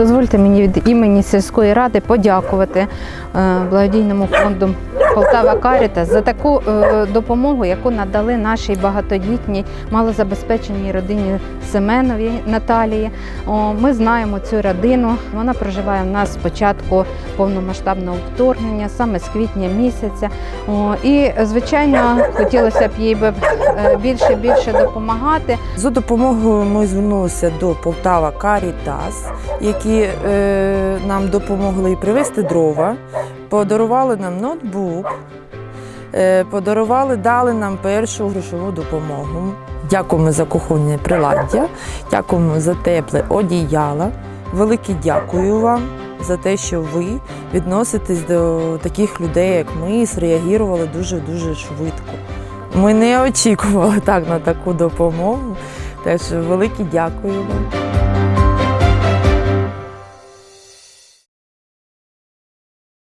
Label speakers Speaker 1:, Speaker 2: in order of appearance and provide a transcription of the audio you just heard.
Speaker 1: дозвольте мені від імені сільської ради подякувати е, благодійному фонду Полтава Каріта за таку е, допомогу, яку надали нашій багатодітній малозабезпеченій родині Семеновій Наталії. Ми знаємо цю родину. Вона проживає в нас з початку повномасштабного вторгнення, саме з квітня місяця. І, звичайно, хотілося б їй е, більше більше допомагати.
Speaker 2: За допомогою ми звернулися до Полтава Карітас, які е, нам допомогли привезти дрова, подарували нам ноутбук, е, подарували, дали нам першу грошову допомогу. Дякуємо за кухонне приладдя, дякуємо за тепле одіяло. Велике дякую вам за те, що ви відноситесь до таких людей, як ми, і зреагували дуже-дуже швидко. Ми не очікували так на таку допомогу. Теж велике дякую вам.